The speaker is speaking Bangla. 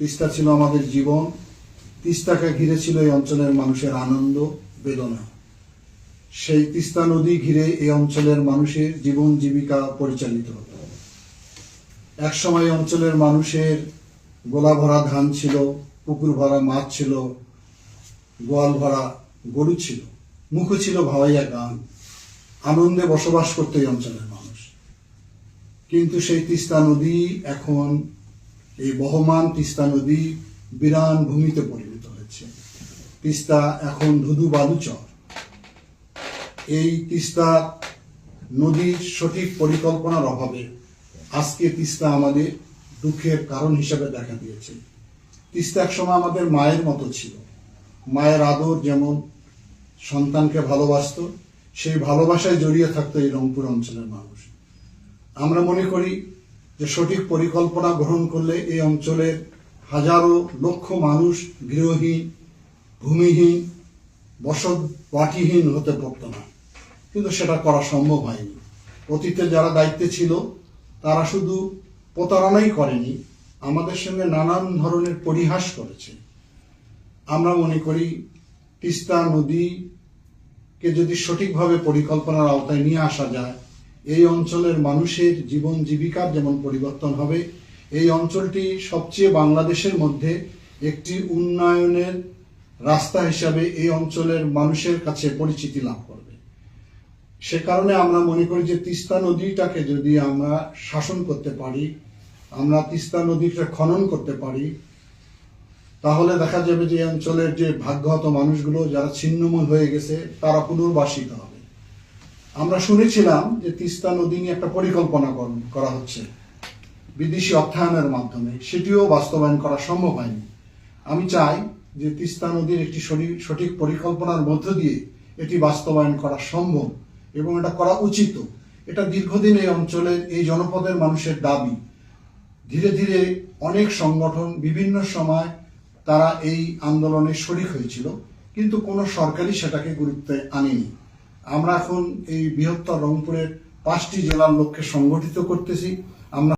তিস্তা ছিল আমাদের জীবন। তিস্তাকে ঘিরে ছিল এই অঞ্চলের মানুষের আনন্দ, বেদনা। সেই তিস্তা নদী ঘিরে এই অঞ্চলের মানুষের জীবন জীবিকা পরিচালিত হতো। একসময় অঞ্চলের মানুষের গোলা ভরা ধান ছিল, পুকুর ভরা মাছ ছিল, গোয়াল ভরা গরু ছিল, মুখ ছিল ভাওয়াইয়া গান। আনন্দে বসবাস করতো এই অঞ্চলের মানুষ। কিন্তু সেই তিস্তা নদী এখন এই বহমান তিস্তা নদী বিরান ভূমিতে পরিণত হয়েছে। তিস্তা এখন ধুধু বালুচর। এই তিস্তা নদীর সঠিক পরিকল্পনার অভাবে আজকে তিস্তা আমাদের দুঃখের কারণ হিসেবে দেখা দিয়েছে। তিস্তা একসময় আমাদের মায়ের মতো ছিল। মায়ের আদর যেমন সন্তানকে ভালোবাসতো, সেই ভালোবাসায় জড়িয়ে থাকতো এই রংপুর অঞ্চলের মানুষ। আমরা মনে করি যে সঠিক পরিকল্পনা গ্রহণ করলে এই অঞ্চলের হাজারো লক্ষ মানুষ গৃহহীন, ভূমিহীন বসত বাটিহীন হতে পারত না। কিন্তু সেটা করা সম্ভব হয়নি। অতীতে যারা দায়িত্বে ছিল, তারা শুধু প্রতারণাই করেনি, আমাদের সঙ্গে নানান ধরনের পরিহাস করেছে। আমরা মনে করি, তিস্তা নদীকে যদি সঠিকভাবে পরিকল্পনার আওতায় নিয়ে আসা যায় এই অঞ্চলের মানুষের জীবন জীবিকার যেমন পরিবর্তন হবে, এই অঞ্চলটি সবচেয়ে বাংলাদেশের মধ্যে একটি উন্নয়নের রাস্তা হিসাবে এই অঞ্চলের মানুষের কাছে পরিচিতি লাভ করবে। সে কারণে আমরা মনে করি যে তিস্তা নদীটাকে যদি আমরা শাসন করতে পারি, আমরা তিস্তা নদীটা খনন করতে পারি, তাহলে দেখা যাবে যে অঞ্চলের যে ভাগ্যহত মানুষগুলো, যারা ছিন্নমূল হয়ে গেছে, তারা পুনর্বাসিত হবে। আমরা শুনেছিলাম যে তিস্তা নদী নিয়ে একটা পরিকল্পনা কর- হচ্ছে বিদেশি অর্থায়নের মাধ্যমে। সেটিও বাস্তবায়ন করা সম্ভব হয়নি। আমি চাই যে তিস্তা নদীর একটি সঠিক পরিকল্পনার মধ্য দিয়ে এটি বাস্তবায়ন করা সম্ভব এবং এটা করা উচিত। এটা দীর্ঘদিন এই অঞ্চলের, এই জনপদের মানুষের দাবি। ধীরে ধীরে অনেক সংগঠন বিভিন্ন সময় তারা এই আন্দোলনে শরিক হয়েছিল, কিন্তু কোনো সরকারই সেটাকে গুরুত্বে আনেনি। আমরা এখন এই বৃহত্তর রংপুরের পাঁচটি জেলার লক্ষ্যে সংগঠিত করতেছি। আমরা